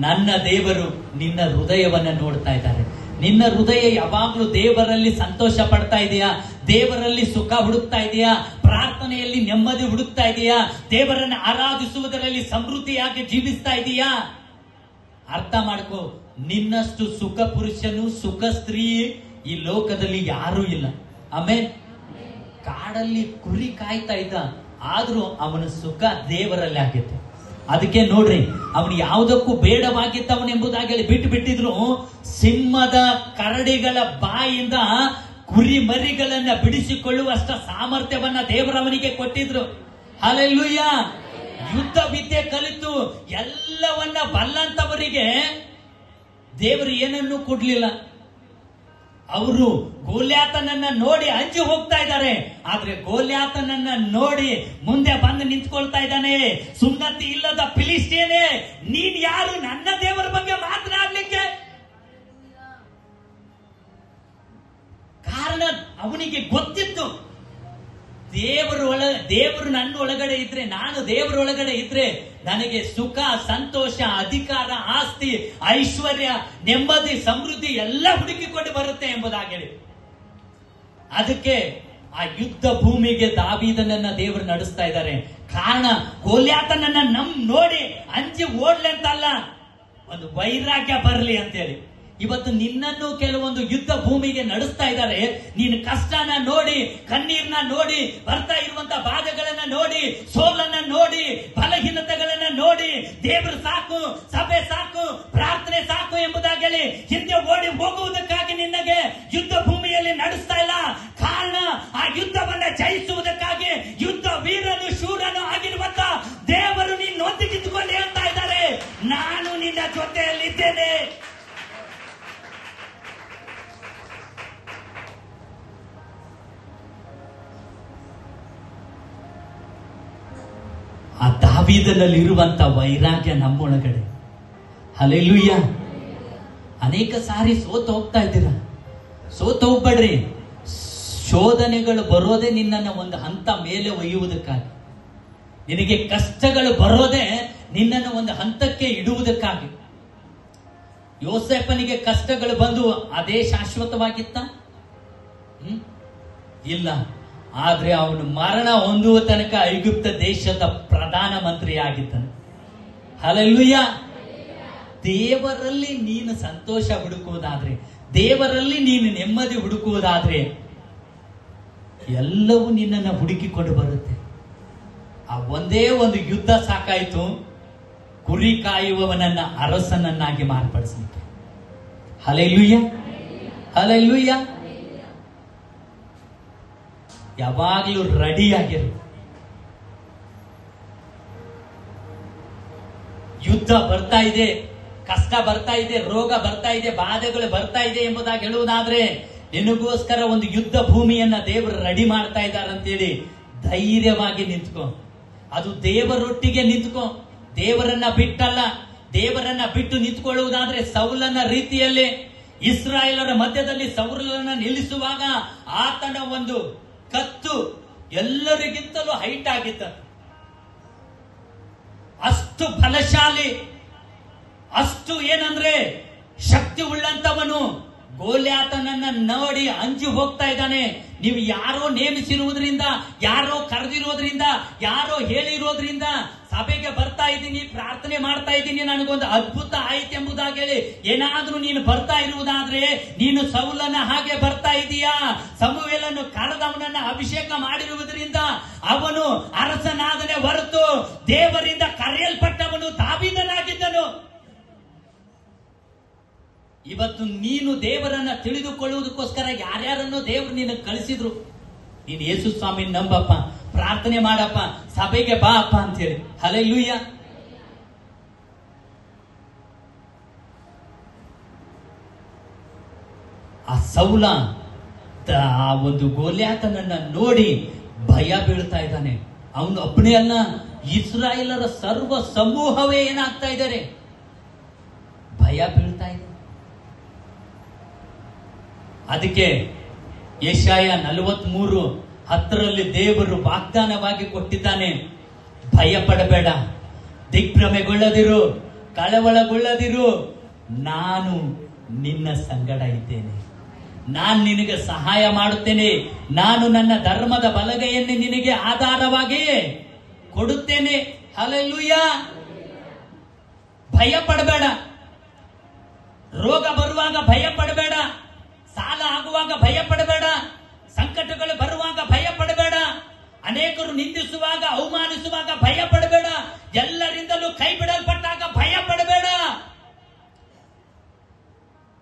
ನನ್ನ ದೇವರು ನಿನ್ನ ಹೃದಯವನ್ನ ನೋಡ್ತಾ ಇದ್ದಾರೆ. ನಿನ್ನ ಹೃದಯ ಯಾವಾಗಲೂ ದೇವರಲ್ಲಿ ಸಂತೋಷ ಪಡ್ತಾ ಇದೆಯಾ? ದೇವರಲ್ಲಿ ಸುಖ ಹುಡುಕ್ತಾ ಇದೆಯಾ? ಪ್ರಾರ್ಥನೆಯಲ್ಲಿ ನೆಮ್ಮದಿ ಹುಡುಕ್ತಾ ಇದೆಯಾ? ದೇವರನ್ನು ಆರಾಧಿಸುವುದರಲ್ಲಿ ಸಮೃದ್ಧಿಯಾಗಿ ಜೀವಿಸ್ತಾ ಇದೆಯಾ? ಅರ್ಥ ಮಾಡ್ಕೋ, ನಿನ್ನಷ್ಟು ಸುಖ ಪುರುಷನು, ಸುಖ ಸ್ತ್ರೀ ಈ ಲೋಕದಲ್ಲಿ ಯಾರೂ ಇಲ್ಲ. ಆಮೇಲೆ ಕಾಡಲ್ಲಿ ಕುರಿ ಕಾಯ್ತಾ ಇದ್ದ, ಆದ್ರೂ ಅವನ ಸುಖ ದೇವರಲ್ಲಿ ಆಗಿತ್ತು. ಅದಕ್ಕೆ ನೋಡ್ರಿ, ಅವನು ಯಾವುದಕ್ಕೂ ಬೇಡವಾಗಿದ್ದವನೆಂಬುದಾಗಿ ಹೇಳಿ ಬಿಟ್ಟು ಬಿಟ್ಟಿದ್ರು. ಸಿಂಹದ ಕರಡಿಗಳ ಬಾಯಿಂದ ಕುರಿ ಮರಿಗಳನ್ನ ಬಿಡಿಸಿಕೊಳ್ಳುವಷ್ಟ ಸಾಮರ್ಥ್ಯವನ್ನ ದೇವರವನಿಗೆ ಕೊಟ್ಟಿದ್ರು. ಅಲ್ಲೆಲ್ಲೂಯ್ಯ ಯುದ್ಧ ವಿದ್ಯೆ ಕಲಿತು ಎಲ್ಲವನ್ನ ಬಲ್ಲಂತವರಿಗೆ ದೇವರು ಏನನ್ನೂ ಕೊಡ್ಲಿಲ್ಲ. ಅವರು ಗೋಲ್ಯಾತನನ್ನ ನೋಡಿ ಅಂಜಿ ಹೋಗ್ತಾ ಇದ್ದಾರೆ. ಆದ್ರೆ ಗೋಲ್ಯಾತನನ್ನ ನೋಡಿ ಮುಂದೆ ಬಂದು ನಿಂತ್ಕೊಳ್ತಾ ಇದ್ದಾನೆ. ಸುನ್ನತಿ ಇಲ್ಲದ ಫಿಲಿಸ್ಟೇನೆ ನೀನ್ ಯಾರು? ನನ್ನ ದೇವರ ಬಗ್ಗೆ ಮಾತನಾಡ್ಲಿಕ್ಕೆ ಕಾರಣ ಅವನಿಗೆ ಗೊತ್ತಿತ್ತು. ದೇವರು ಒಳ ದೇವರು ನನ್ನ ಒಳಗಡೆ ಇದ್ರೆ, ನಾನು ದೇವರ ಒಳಗಡೆ ಇದ್ರೆ ನನಗೆ ಸುಖ, ಸಂತೋಷ, ಅಧಿಕಾರ, ಆಸ್ತಿ, ಐಶ್ವರ್ಯ, ನೆಮ್ಮದಿ, ಸಮೃದ್ಧಿ ಎಲ್ಲ ಹುಡುಕಿಕೊಂಡು ಬರುತ್ತೆ ಎಂಬುದಾಗಿ ಅದಕ್ಕೆ ಆ ಯುದ್ಧ ಭೂಮಿಗೆ ದಾವಿದನನ್ನ ದೇವರು ನಡೆಸ್ತಾ ಇದ್ದಾರೆ. ಕಾರಣ ಕೋಲ್ಯಾತನನ್ನ ನಮ್ ನೋಡಿ ಅಂಜಿ ಓಡ್ಲಿ ಅಂತಲ್ಲ, ಒಂದು ವೈರಾಗ್ಯ ಬರಲಿ ಅಂತೇಳಿ. ಇವತ್ತು ನಿನ್ನನ್ನು ಕೆಲವೊಂದು ಯುದ್ಧ ಭೂಮಿಗೆ ನಡೆಸ್ತಾ ಇದ್ದಾರೆ. ನೀನು ಕಷ್ಟನ ನೋಡಿ, ಕಣ್ಣೀರ್ನ ನೋಡಿ, ಬರ್ತಾ ಇರುವಂತ ಬಾಧೆಗಳನ್ನ ನೋಡಿ, ಸೋಲನ್ನ ಆ ದಾವಿದನಲ್ಲಿ ಇರುವಂತ ವೈರಾಗ್ಯ ನಮ್ಮೊಳಗಡೆ. ಅಲೆಲುಯ್ಯ ಅನೇಕ ಸಾರಿ ಸೋತ ಹೋಗ್ತಾ ಇದ್ದೀರಾ? ಸೋತ ಹೋಗ್ಬೇಡ್ರಿ. ಶೋಧನೆಗಳು ಬರೋದೇ ನಿನ್ನನ್ನು ಒಂದು ಹಂತ ಮೇಲೆ ಒಯ್ಯುವುದಕ್ಕಾಗಿ. ನಿನಗೆ ಕಷ್ಟಗಳು ಬರೋದೇ ನಿನ್ನನ್ನು ಒಂದು ಹಂತಕ್ಕೆ ಇಡುವುದಕ್ಕಾಗಿ. ಯೋಸೆಫನಿಗೆ ಕಷ್ಟಗಳು ಬಂದು ಅದೇ ಶಾಶ್ವತವಾಗಿತ್ತ? ಇಲ್ಲ. ಆದ್ರೆ ಅವನು ಮರಣ ಹೊಂದುವ ತನಕ ಐಗುಪ್ತ ದೇಶದ ಪ್ರಧಾನ ಮಂತ್ರಿ ಆಗಿದ್ದನು ಅಲ್ಲೂಯ್ಯ ದೇವರಲ್ಲಿ ನೀನು ಸಂತೋಷ ಹುಡುಕುವುದಾದ್ರೆ, ದೇವರಲ್ಲಿ ನೀನು ನೆಮ್ಮದಿ ಹುಡುಕುವುದಾದ್ರೆ, ಎಲ್ಲವೂ ನಿನ್ನನ್ನು ಹುಡುಕಿಕೊಂಡು ಬರುತ್ತೆ. ಆ ಒಂದೇ ಒಂದು ಯುದ್ಧ ಸಾಕಾಯಿತು. ಕುರಿ ಕಾಯುವವನನ್ನ ಅರಸನನ್ನಾಗಿ ಮಾರ್ಪಡಿಸಲಿಕ್ಕೆ. ಹಲೈಲುಯ್ಯ ಹಲೆಲುಯ್ಯ ಯಾವಾಗಲೂ ರೆಡಿ ಆಗಿರು ಯುದ್ಧ ಬರ್ತಾ ಇದೆ, ಕಷ್ಟ ಬರ್ತಾ ಇದೆ, ರೋಗ ಬರ್ತಾ ಇದೆ, ಬಾಧೆಗಳು ಬರ್ತಾ ಇದೆ ಎಂಬುದಾಗಿ ಹೇಳುವುದಾದ್ರೆ ನಿನಗೋಸ್ಕರ ಒಂದು ಯುದ್ಧ ಭೂಮಿಯನ್ನ ದೇವರು ರೆಡಿ ಮಾಡ್ತಾ ಇದ್ದಾರೆ ಅಂತೇಳಿ ಧೈರ್ಯವಾಗಿ ನಿಂತ್ಕೊ. ಅದು ದೇವರೊಟ್ಟಿಗೆ ನಿಂತ್ಕೊ. ದೇವರನ್ನ ಬಿಟ್ಟಲ್ಲ, ದೇವರನ್ನ ಬಿಟ್ಟು ನಿಂತ್ಕೊಳ್ಳುವುದಾದ್ರೆ ಸೌಲನ ರೀತಿಯಲ್ಲಿ ಇಸ್ರಾಯೇಲರ ಮಧ್ಯದಲ್ಲಿ ಸೌಲನ ನಿಲ್ಲಿಸುವಾಗ ಆತನ ಒಂದು ಕತ್ತು ಎಲ್ಲರಿಗಿಂತಲೂ ಹೈಟ್ ಆಗಿದ್ದ ಅಷ್ಟು ಫಲಶಾಲಿ ಅಷ್ಟು ಏನಂದ್ರೆ ಶಕ್ತಿ ಉಳ್ಳಂತವನು ಗೋಲ್ಯಾತನನ್ನ ನೋಡಿ ಅಂಜಿ ಹೋಗ್ತಾ ಇದ್ದಾನೆ. ನೀವು ಯಾರೋ ನೇಮಿಸಿರುವುದರಿಂದ, ಯಾರೋ ಕರೆದಿರುವುದರಿಂದ, ಯಾರೋ ಹೇಳಿರೋದ್ರಿಂದ ಸಭೆಗೆ ಬರ್ತಾ ಇದ್ದೀನಿ, ಪ್ರಾರ್ಥನೆ ಮಾಡ್ತಾ ಇದ್ದೀನಿ, ನನಗೊಂದು ಅದ್ಭುತ ಆಯ್ತು ಎಂಬುದಾಗಿ ಹೇಳಿ. ಏನಾದ್ರೂ ನೀನು ಬರ್ತಾ ಇರುವುದಾದ್ರೆ ನೀನು ಸೌಲನ ಹಾಗೆ ಬರ್ತಾ ಇದೀಯಾ? ಸಮುವೇಲನ್ನು ಕರೆದವನನ್ನ ಅಭಿಷೇಕ ಮಾಡಿರುವುದರಿಂದ ಅವನು ಅರಸನಾದನೆ ಹೊರತು ದೇವರಿಂದ ಕರೆಯಲ್ಪಟ್ಟವನು ತಾವಿದನಾಗಿದ್ದನು ಇವತ್ತು ನೀನು ದೇವರನ್ನ ತಿಳಿದುಕೊಳ್ಳುವುದಕ್ಕೋಸ್ಕರ ಯಾರ್ಯಾರನ್ನು ದೇವರು ನಿನಗೆ ಕಳಿಸಿದ್ರು? ನೀನು ಯೇಸು ಸ್ವಾಮಿ ನಂಬಪ್ಪ, ಪ್ರಾರ್ಥನೆ ಮಾಡಪ್ಪ ಸಭೆಗೆ ಬಾ ಅಪ್ಪ ಅಂತೇಳಿ. ಹಲೆಲೂಯ್ಯ ಆ ಸೌಲ ಆ ಒಂದು ಗೋಲ್ಯಾತನನ್ನ ನೋಡಿ ಭಯ ಬೀಳ್ತಾ ಇದ್ದಾನೆ. ಅವನು ಒಬ್ಬನೇ ಇಸ್ರಾಯೇಲರ ಸರ್ವ ಸಮೂಹವೇ ಏನಾಗ್ತಾ ಇದ್ದಾರೆ? ಭಯ ಬೀಳ್ತಾ ಇದೆ. ಅದಕ್ಕೆ ಏಷಾಯ ನಲವತ್ಮೂರು ಹತ್ತರಲ್ಲಿ ದೇವರು ವಾಗ್ದಾನವಾಗಿ ಕೊಟ್ಟಿದ್ದಾನೆ. ಭಯ ಪಡಬೇಡ ದಿಗ್ಭ್ರಮೆಗೊಳ್ಳದಿರು. ಕಳವಳಗೊಳ್ಳದಿರು. ನಾನು ನಿನ್ನ ಸಂಗಡ ಇದ್ದೇನೆ. ನಾನು ನಿನಗೆ ಸಹಾಯ ಮಾಡುತ್ತೇನೆ. ನಾನು ನನ್ನ ಧರ್ಮದ ಬಲಗೈಯನ್ನು ನಿನಗೆ ಆಧಾರವಾಗಿ ಕೊಡುತ್ತೇನೆ. ಹಲಲುಯ್ಯ ಭಯ ಪಡಬೇಡ ರೋಗ ಬರುವಾಗ ಭಯ ಪಡಬೇಡ ಸಾಲ ಆಗುವಾಗ ಭಯ ಪಡಬೇಡ ಸಂಕಟಗಳು ಅನೇಕರು ನಿಂದಿಸುವಾಗ, ಅವಮಾನಿಸುವಾಗ ಭಯ ಪಡಬೇಡ ಎಲ್ಲರಿಂದಲೂ ಕೈ ಬಿಡಲ್ಪಟ್ಟಾಗ ಭಯ ಪಡಬೇಡ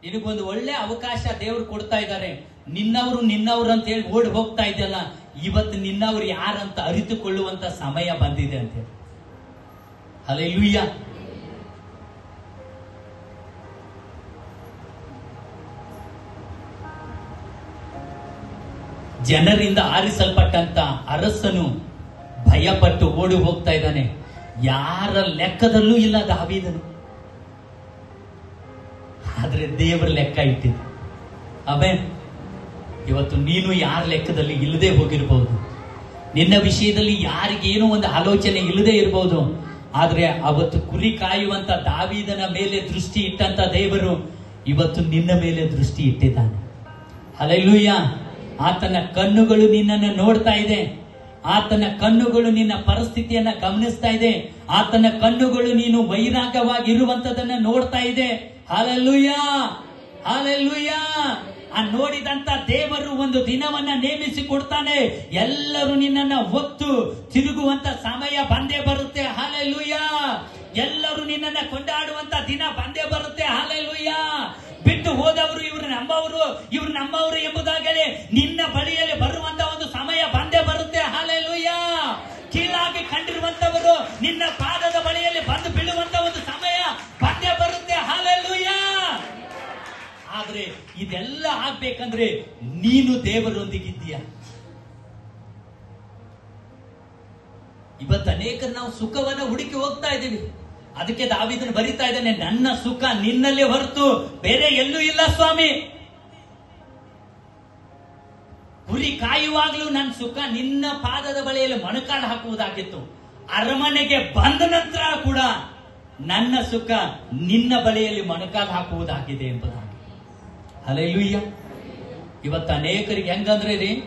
ನಿನಗೊಂದು ಒಳ್ಳೆ ಅವಕಾಶ ದೇವರು ಕೊಡ್ತಾ ಇದ್ದಾರೆ. ನಿನ್ನವರು ನಿನ್ನವರು ಅಂತ ಹೇಳಿ ಓಡಿ ಹೋಗ್ತಾ ಇದೆಯಲ್ಲ, ಇವತ್ತು ನಿನ್ನವರು ಯಾರಂತ ಅರಿತುಕೊಳ್ಳುವಂತ ಸಮಯ ಬಂದಿದೆ ಅಂತ ಹೇಳಿ. ಹಲೆಲುಯ್ಯ ಜನರಿಂದ ಆರಿಸಲ್ಪಟ್ಟಂತ ಅರಸನು ಭಯಪಟ್ಟು ಓಡಿ ಹೋಗ್ತಾ ಇದ್ದಾನೆ. ಯಾರ ಲೆಕ್ಕದಲ್ಲೂ ಇಲ್ಲ ದಾವಿದನು. ಆದ್ರೆ ದೇವರ ಲೆಕ್ಕ ಇಟ್ಟಿದ್ದ. ಅವೇ ಇವತ್ತು ನೀನು ಯಾರ ಲೆಕ್ಕದಲ್ಲಿ ಇಲ್ಲದೆ ಹೋಗಿರಬಹುದು ನಿನ್ನ ವಿಷಯದಲ್ಲಿ ಯಾರಿಗೇನೋ ಒಂದು ಆಲೋಚನೆ ಇಲ್ಲದೆ ಇರಬಹುದು ಆದ್ರೆ ಅವತ್ತು ಕುರಿ ಕಾಯುವಂತ ದಾವಿದನ ಮೇಲೆ ದೃಷ್ಟಿ ಇಟ್ಟಂತ ದೇವರು ಇವತ್ತು ನಿನ್ನ ಮೇಲೆ ದೃಷ್ಟಿ ಇಟ್ಟಿದ್ದಾನೆ. ಅಲೆಲ್ಲೂಯ್ಯ ಆತನ ಕಣ್ಣುಗಳು ನಿನ್ನನ್ನು ನೋಡ್ತಾ ಇದೆ. ಆತನ ಕಣ್ಣುಗಳು ನಿನ್ನ ಪರಿಸ್ಥಿತಿಯನ್ನ ಗಮನಿಸ್ತಾ ಇದೆ. ಆತನ ಕಣ್ಣುಗಳು ನೀನು ವೈರಾಗ್ಯವಾಗಿರುವಂತದನ್ನ ನೋಡ್ತಾ ಇದೆ. ಹಾಲೆಲ್ಲೂಯ್ಯ ಹಾಲೆಲ್ಲೂಯ್ಯ ಆ ನೋಡಿದಂತ ದೇವರು ಒಂದು ದಿನವನ್ನ ನೇಮಿಸಿ ಕೊಡ್ತಾನೆ. ಎಲ್ಲರೂ ನಿನ್ನನ್ನ ಹೊತ್ತು ನಿನ್ನ ಬಳಿಯಲ್ಲಿ ಬರುವಂತ ಒಂದು ಸಮಯ ಬಂದೇ ಬರುತ್ತೆ. ಹಾಲೆಲ್ಲೂಯ್ಯ ಕೀಳಾಗಿ ಕಂಡಿರುವಂತವರು ನಿನ್ನ ಪಾದದ ಬಳಿಯಲ್ಲಿ ಬಂದು ಬೀಳುವಂತ ಒಂದು ಸಮಯ ಬಂದೇ ಬರುತ್ತೆ. ಹಾಲೆಲ್ಲೂಯ್ಯ ಆದ್ರೆ ಇದೆಲ್ಲ ಆಗ್ಬೇಕಂದ್ರೆ ನೀನು ದೇವರೊಂದಿಗಿದ್ದೀಯ. ಇವತ್ತು ಅನೇಕರು ನಾವು ಸುಖವನ್ನ ಹುಡುಕಿ ಹೋಗ್ತಾ ಇದ್ದೀವಿ. ಅದಕ್ಕೆ ದಾವಿದನ್ ಬರಿತಾ ಇದ್ದಾನೆ, ನನ್ನ ಸುಖ ನಿನ್ನಲ್ಲೇ ಹೊರತು ಬೇರೆ ಎಲ್ಲೂ ಇಲ್ಲ ಸ್ವಾಮಿ. ಕಾಯುವಾಗಲೂ ನನ್ನ ಸುಖ ನಿನ್ನ ಪಾದದ ಬಳಿಯಲ್ಲಿ ಮೊಣಕಾಲು ಹಾಕುವುದಾಗಿತ್ತು. ಅರಮನೆಗೆ ಬಂದ ನಂತರ ಕೂಡ ನನ್ನ ಸುಖ ನಿನ್ನ ಬಳಿಯಲ್ಲಿ ಮೊಣಕಾಲು ಹಾಕುವುದಾಗಿದೆ ಎಂಬುದಾಗಿ. ಅಲೆಲುಯ್ಯ ಇವತ್ತು ಅನೇಕರಿಗೆ ಹೆಂಗಂದ್ರೆ ರೀ?